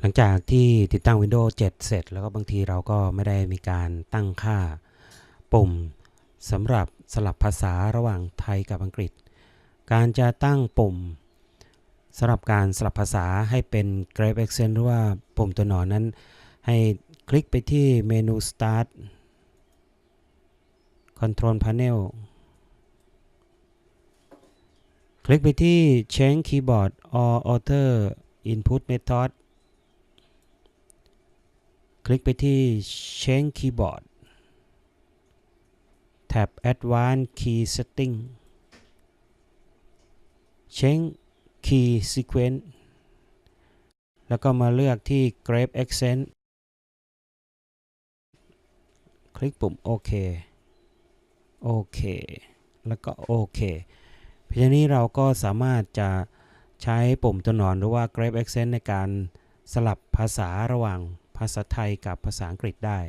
หลังจากที่ติดตั้ง Windows 7 เสร็จ แล้วก็บางทีเราก็ไม่ได้มีการตั้งค่าปุ่มสำหรับสลับภาษาระหว่างไทยกับอังกฤษ การจะตั้งปุ่มสำหรับการสลับภาษาให้เป็น Grave Accent หรือว่าปุ่มตัวหนอนนั้น ให้คลิกไปที่เมนู Start Control Panel คลิกไปที่ Change Keyboard or Alter Input Method ลิกไปที่ Change Keyboard แท็บ Advanced Key Setting Change Key Sequence แล้วก็มาเลือกที่ Grave Accent คลิกปุ่มโอเค โอเค แล้วก็โอเคเพียงนี้เราก็สามารถจะใช้ปุ่มตัวหนอนหรือว่า Grave Accent ในการสลับภาษาระหว่าง ภาษาไทยกับภาษาอังกฤษได้